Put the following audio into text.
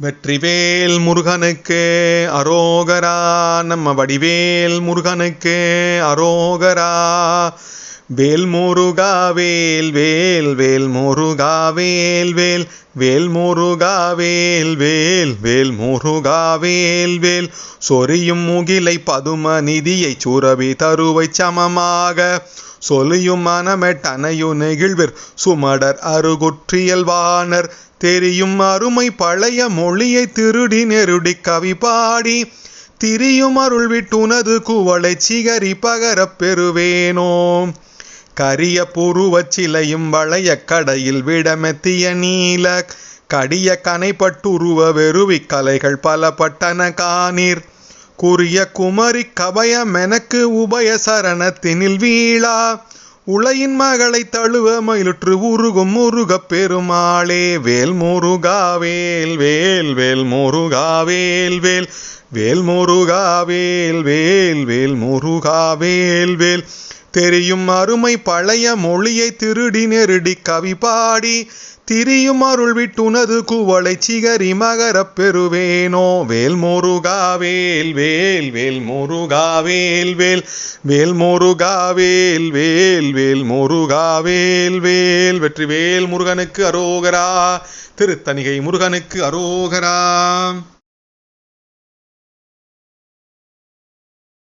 வெற்றிவேல் முருகனுக்கு அரோகரா நம்ம வடிவேல் முருகனுக்கு அரோகரா. வேல் முருகா வேல் வேல் வேல் முருகா வேல் வேல். வேல் முருகா வேல் வேல் வேல் முருகா வேல் வேல். சொரியும் முகிலை பதும நிதியை சுரவி தருவை சமமாக. சொலியும் மனமெட்டனையு நெகிழ்வர் சுமடர் அருகுற்றியல்வானர் தெரியும் அருமை பழைய மொழியை திருடி நெருடி கவி பாடி. திரியும் அருள் விட்டுனது குவளை சிகரி பகரப் பெறுவேனோம் கரிய புருவச் சிலையும் வளைய கடையில் விடமெத்திய நீல கடிய கனைப்பட்டுருவ வெறுவி கலைகள் பலப்பட்டன காணீர். குறிய குமரி கபயமெனக்கு உபய சரணத்தினில் வீழா. உளையின் மகளை தழுவ மயிலுற்று உருகும் முருகப் பெருமாளே வேல் முருகாவேல் வேல் வேல் முருகாவேல் வேல் வேல் முருகாவேல் வேல் வேல் முருகாவேல் வேல். தெரியும் அருமை பழைய மொழியை திருடி நெருடி கவி பாடி திரியும் அருள் விட்டுனது குவளை சிகரி மகரப் பெறுவேனோ. வேல் முருகா வேல் வேல் வேல் முருகா வேல் வேல் வேல் வேல் வேல் வேல் வேல் வேல். வெற்றி வேல் முருகனுக்கு அரோகரா திருத்தணிகை முருகனுக்கு அரோகரா.